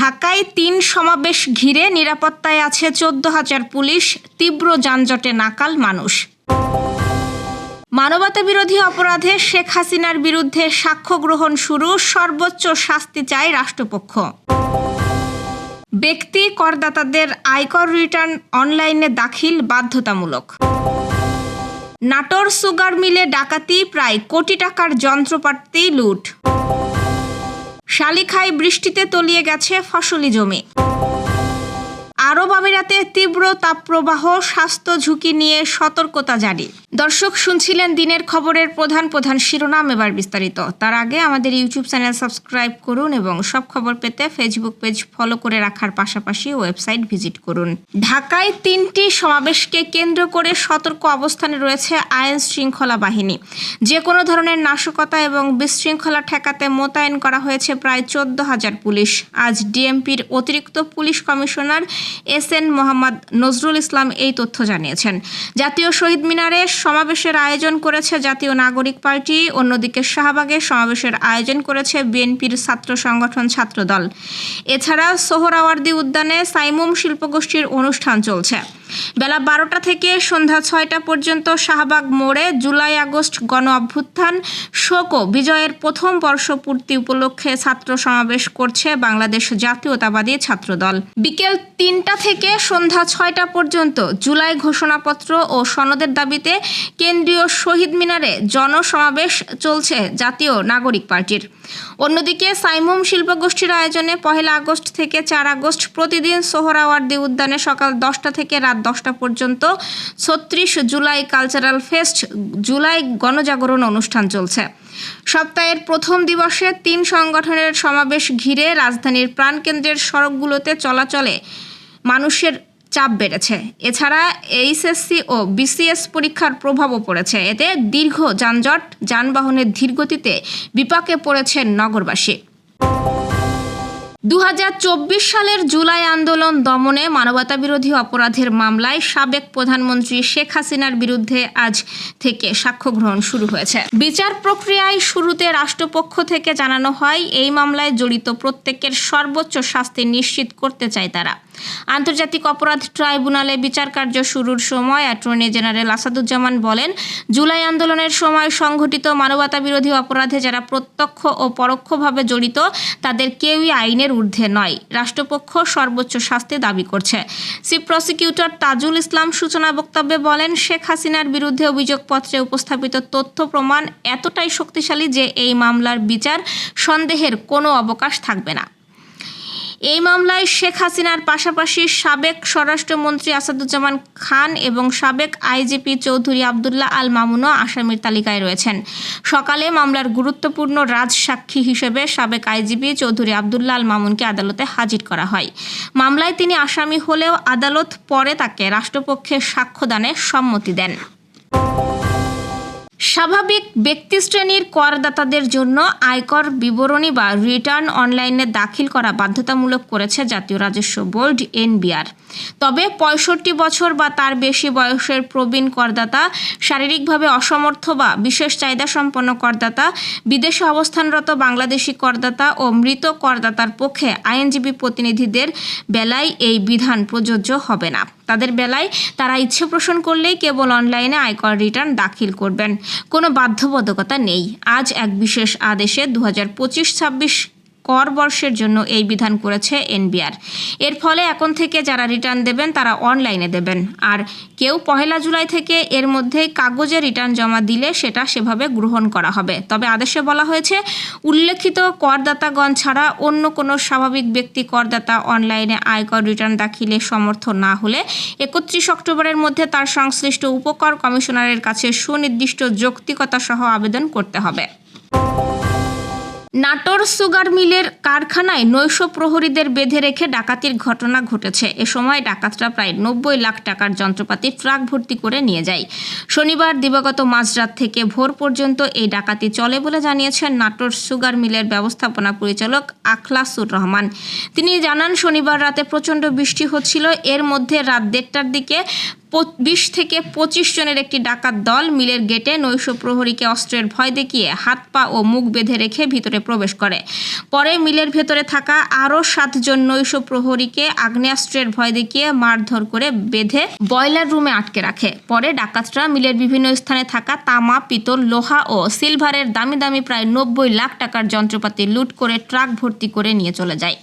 ঢাকায় তিন সমাবেশ ঘিরে নিরাপত্তায় আছে চোদ্দ হাজার পুলিশ, তীব্র যানজটে নাকাল মানুষ। মানবতা বিরোধী অপরাধে শেখ হাসিনার বিরুদ্ধে সাক্ষ্য গ্রহণ শুরু, সর্বোচ্চ শাস্তি চায় রাষ্ট্রপক্ষ। ব্যক্তি করদাতাদের আয়কর রিটার্ন অনলাইনে দাখিল বাধ্যতামূলক। নাটোর সুগার মিলে ডাকাতি, প্রায় কোটি টাকার যন্ত্রপাতি লুট। শালিখায় বৃষ্টিতে তলিয়ে গেছে ফসলি জমি। আরব আমিরাতে তীব্র তাপপ্রবাহ, স্বাস্থ্য ঝুঁকি নিয়ে সতর্কতা জারি। দর্শক, শুনছিলেন দিনের খবরের প্রধান প্রধান শিরোনাম এবার বিস্তারিত। তার আগে আমাদের ইউটিউব চ্যানেল সাবস্ক্রাইব করুন এবং সব খবর পেতে ফেসবুক পেজ ফলো করে রাখার পাশাপাশি ওয়েবসাইট ভিজিট করুন। ঢাকায় তিনটি সমাবেশকে কেন্দ্র করে সতর্ক অবস্থানে রয়েছে আইন শৃঙ্খলা বাহিনী। যে কোনো ধরনের নাশকতা এবং বিশৃঙ্খলা ঠেকাতে মোতায়েন করা হয়েছে প্রায় চোদ্দ হাজার পুলিশ। আজ ডিএমপির অতিরিক্ত police commissioner S N Mohammad Nazrul Islam এই তথ্য জানিয়েছেন। জাতীয় শহীদ মিনারে সমাবেশের আয়োজন করেছে জাতীয় নাগরিক পার্টি, অন্যদিকে শাহবাগে সমাবেশের আয়োজন করেছে বিএনপির ছাত্র সংগঠন ছাত্রদল। এছাড়া সোহরাওয়ার্দী উদ্যানে সাইমুম শিল্পগোষ্ঠীর অনুষ্ঠান চলছে। বেলা বারোটা থেকে সন্ধ্যা ছয়টা পর্যন্ত শাহবাগ মোড়ে জুলাই আগস্ট গণ অভ্যুত্থান শোক বিজয়ের প্রথম বর্ষপূর্তি উপলক্ষে ছাত্র সমাবেশ করছে বাংলাদেশ জাতীয়তাবাদী ছাত্রদল। বিকেল তিনটা থেকে সন্ধ্যা ছয়টা পর্যন্ত জুলাই ঘোষণাপত্র ও সনদের দাবিতে কেন্দ্রীয় শহীদ মিনারে জনসমাবেশ চলছে জাতীয় নাগরিক পার্টির। অন্যদিকে সাইমুম শিল্পগোষ্ঠীর আয়োজনে পহেলা আগস্ট থেকে চার আগস্ট প্রতিদিন সোহরাওয়ার্দী উদ্যানে সকাল দশটা থেকে রাত দশটা পর্যন্ত ছত্রিশ জুলাই কালচারাল ফেস্ট, জুলাই গণজাগরণ অনুষ্ঠান চলছে। সপ্তাহের প্রথম দিবসে তিন সংগঠনের সমাবেশ ঘিরে রাজধানীর প্রাণকেন্দ্রের সড়কগুলোতে চলাচলে মানুষের চাপ বেড়েছে। এছাড়া এইচএসসি ও বিসিএস পরীক্ষার প্রভাবও পড়েছে। এতে দীর্ঘ যানজট, যানবাহনের ধীরগতিতে বিপাকে পড়েছেন নগরবাসী। দু হাজার চব্বিশ সালের জুলাই আন্দোলন দমনে মানবতাবিরোধী অপরাধের মামলায় সাবেক প্রধানমন্ত্রী শেখ হাসিনার বিরুদ্ধে আজ থেকে সাক্ষ্য গ্রহণ শুরু হয়েছে। বিচার প্রক্রিয়ায় শুরুতে রাষ্ট্রপক্ষ থেকে জানানো হয়, এই মামলায় জড়িত প্রত্যেকের সর্বোচ্চ শাস্তি নিশ্চিত করতে চায় তারা। আন্তর্জাতিক অপরাধ ট্রাইব্যুনালে বিচার কার্য শুরুর সময় অ্যাটর্নি জেনারেল আসাদুজ্জামান বলেন, জুলাই আন্দোলনের সময় সংঘটিত মানবতা বিরোধী অপরাধে যারা প্রত্যক্ষ ও পরোক্ষভাবে জড়িত, তাদের কেউই আইনের ঊর্ধ্বে নয়। রাষ্ট্রপক্ষ সর্বোচ্চ শাস্তি দাবি করছে। চিফ প্রসিকিউটর তাজুল ইসলাম সূচনা বক্তব্যে বলেন, শেখ হাসিনার বিরুদ্ধে অভিযোগপত্রে উপস্থাপিত তথ্য প্রমাণ এতটাই শক্তিশালী যে এই মামলার বিচার সন্দেহের কোনো অবকাশ থাকবে না। এই মামলায় শেখ হাসিনার পাশাপাশি সাবেক স্বরাষ্ট্রমন্ত্রী আসাদুজ্জামান খান এবং সাবেক আইজিপি চৌধুরী আবদুল্লাহ আল মামুনও আসামির তালিকায় রয়েছেন। সকালে মামলার গুরুত্বপূর্ণ রাজ সাক্ষী হিসেবে সাবেক আইজিপি চৌধুরী আবদুল্লাহ আল মামুনকে আদালতে হাজির করা হয়। মামলায় তিনি আসামি হলেও আদালত পরে তাকে রাষ্ট্রপক্ষে সাক্ষ্যদানে সম্মতি দেন। স্বাভাবিক ব্যক্তিশ্রেণীর করদাতাদের জন্য আয়কর বিবরণী বা রিটার্ন অনলাইনে দাখিল করা বাধ্যতামূলক করেছে জাতীয় রাজস্ব বোর্ড, এনবিআর। তবে পঁয়ষট্টি বছর বা তার বেশি বয়সের প্রবীণ করদাতা, শারীরিকভাবে অসমর্থ বা বিশেষ চাহিদা সম্পন্ন করদাতা, বিদেশে অবস্থানরত বাংলাদেশি করদাতা ও মৃত করদাতার পক্ষে আইনজীবী প্রতিনিধিদের বেলায় এই বিধান প্রযোজ্য হবে না। তাদের বেলায় তারা ইচ্ছে পোষণ করলেই কেবল অনলাইনে আয়কর রিটার্ন দাখিল করবেন। কোনো বাধ্যবাধকতা নেই। আজ এক বিশেষ আদেশে দু হাজার পঁচিশ ছাব্বিশ কর বর্ষের জন্য এই বিধান করেছে এনবিআর। এর ফলে এখন থেকে যারা রিটার্ন দেবেন, তারা অনলাইনে দেবেন। আর কেউ পহেলা জুলাই থেকে এর মধ্যে কাগজে রিটার্ন জমা দিলে সেটা সেভাবে গ্রহণ করা হবে। তবে আদেশে বলা হয়েছে, উল্লেখিত করদাতাগণ ছাড়া অন্য কোনো স্বাভাবিক ব্যক্তি করদাতা অনলাইনে আয়কর রিটার্ন দাখিলে সমর্থ না হলে একত্রিশ অক্টোবরের মধ্যে তার সংশ্লিষ্ট উপকর কমিশনারের কাছে সুনির্দিষ্ট যৌক্তিকতা সহ আবেদন করতে হবে। নাটোর সুগার মিলের কারখানায় নৈশ প্রহরীদের বেঁধে রেখে ডাকাতির ঘটনা ঘটেছে। এ সময় ডাকাতরা প্রায় নব্বই লাখ টাকার যন্ত্রপাতি, ট্রাক ভর্তি করে নিয়ে যায়। শনিবার দিবাগত মাঝরাত থেকে ভোর পর্যন্ত এই ডাকাতি চলে বলে জানিয়েছেন নাটোর সুগার মিলের ব্যবস্থাপনা পরিচালক আখলাসুর রহমান। তিনি জানান, শনিবার রাতে প্রচণ্ড বৃষ্টি হচ্ছিল। এর মধ্যে রাত দেড়টার দিকে বিশ থেকে পঁচিশ জনের একটি ডাকাত দল মিলের গেটে নৈশ প্রহরীকে অস্ত্রের ভয় দেখিয়ে হাত, পা ও মুখ বেঁধে রেখে ভিতরে প্রবেশ করে। পরে মিলের ভেতরে থাকা আরও সাতজন নৈশ প্রহরীকে আগ্নেয়াস্ত্রের ভয় দেখিয়ে মারধর করে বেঁধে বয়লার রুমে আটকে রাখে। পরে ডাকাতরা মিলের বিভিন্ন স্থানে থাকা তামা, পিতল, লোহা ও সিলভারের দামি দামি প্রায় নব্বই লাখ টাকার যন্ত্রপাতি লুট করে ট্রাক ভর্তি করে নিয়ে চলে যায়।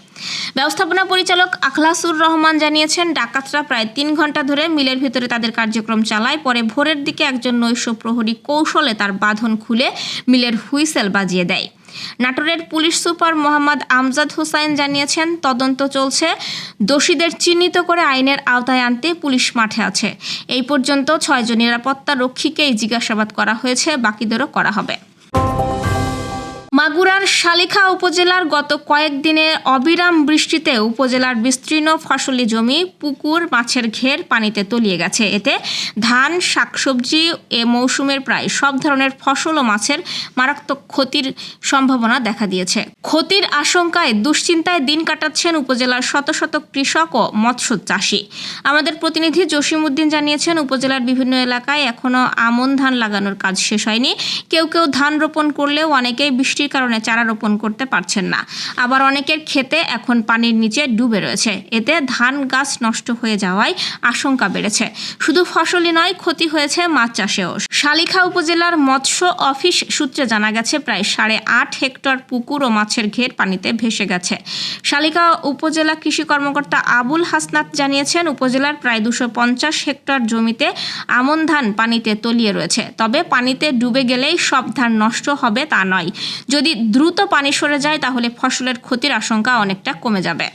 ব্যবস্থাপনা পরিচালক আখলাসুর রহমান জানিয়েছেন, ডাকাতরা প্রায় তিন ঘণ্টা ধরে মিলের ভিতরে তাদের কার্যক্রম চালায়। পরে ভোরের দিকে একজন নৈশ প্রহরী কৌশলে তার বাঁধন খুলে মিলের হুইসেল বাজিয়ে দেয়। নাটোরের পুলিশ সুপার মোহাম্মদ আমজাদ হোসাইন জানিয়েছেন, তদন্ত চলছে। দোষীদের চিহ্নিত করে আইনের আওতায় আনতে পুলিশ মাঠে আছে। এই পর্যন্ত ছয়জন নিরাপত্তা রক্ষীকেই জিজ্ঞাসাবাদ করা হয়েছে, বাকিদেরও করা হবে। মাগুরার শালিখা উপজেলার গত কয়েকদিনে অবিরাম বৃষ্টিতে উপজেলার বিস্তীর্ণ ফসলি জমি, পুকুর, মাছের ঘের পানিতে তলিয়ে গেছে। এতে ধান, শাকসবজি এ মৌসুমের প্রায় সব ধরনের ফসল ও মাছের মারাত্মক ক্ষতির সম্ভাবনা দেখা দিয়েছে। ক্ষতির আশঙ্কায় দুশ্চিন্তায় দিন কাটাচ্ছেন উপজেলার শত শত কৃষক ও মৎস্য চাষী। আমাদের প্রতিনিধি জসিমউদ্দিন জানিয়েছেন, উপজেলার বিভিন্ন এলাকায় এখনও আমন ধান লাগানোর কাজ শেষ হয়নি। কেউ কেউ ধান রোপণ করলেও অনেকেই বৃষ্টির কারণে চারা রোপণ করতে পারছেন না। আবার অনেকের ক্ষেতে এখন পানির নিচে ডুবে রয়েছে। এতে ধান গাছ নষ্ট হয়ে যাওয়ায় আশঙ্কা বেড়েছে। শুধু ফসলই নয়, ক্ষতি হয়েছে মাছ চাষেও। শালিখা উপজেলার মৎস্য অফিস সূত্রে জানা গেছে, প্রায় সাড়ে আট হেক্টর পুকুর ও মাছের ঘের পানিতে ভেসে গেছে। শালিকা উপজেলা কৃষি কর্মকর্তা আবুল হাসনাত জানিয়েছেন, উপজেলার প্রায় দুশো পঞ্চাশ হেক্টর জমিতে আমন ধান পানিতে তলিয়ে রয়েছে। তবে পানিতে ডুবে গেলেই সব ধান নষ্ট হবে তা নয়। যদি দ্রুত পানি সরে যায়, তাহলে ফসলের ক্ষতির আশঙ্কা অনেকটা কমে যাবে।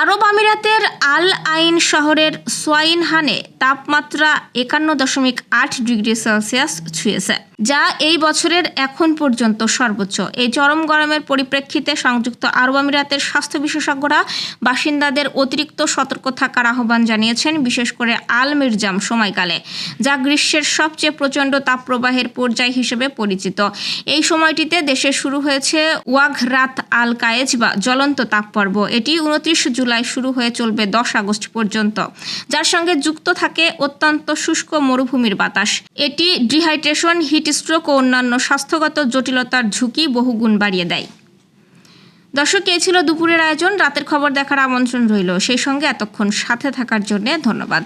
আরব আমিরাতের আল আইন শহরের সোয়াইনহানে তাপমাত্রা একান্ন দশমিক আট ডিগ্রি সেলসিয়াস ছুঁয়েছে। যা এই বছরের এখন পর্যন্ত সর্বোচ্চ। এই চরম গরমের পরিপ্রেক্ষিতে সংযুক্ত আরব আমিরাতের স্বাস্থ্য বিশেষজ্ঞরা বাসিন্দাদের অতিরিক্ত সতর্ক থাকার আহ্বান জানিয়েছেন, বিশেষ করে আল মির্জাম সময়কালে, যা গ্রীষ্মের সবচেয়ে প্রচণ্ড তাপপ্রবাহের পর্যায় হিসেবে পরিচিত। এই সময়টিতে দেশে শুরু হয়েছে ওয়াঘ রাত আল কায়েজ বা জ্বলন্ত তাপপর্ব। এটি উনত্রিশ জুলাই শুরু হয়ে চলবে দশ আগস্ট পর্যন্ত, যার সঙ্গে যুক্ত থাকে অত্যন্ত শুষ্ক মরুভূমির বাতাস। এটি ডিহাইড্রেশন, হিট স্ট্রোক ও অন্যান্য স্বাস্থ্যগত জটিলতার ঝুঁকি বহুগুণ বাড়িয়ে দেয়। দর্শক এ ছিল দুপুরের আয়োজন। রাতের খবর দেখার আমন্ত্রণ রইল। সেই সঙ্গে এতক্ষণ সাথে থাকার জন্য ধন্যবাদ।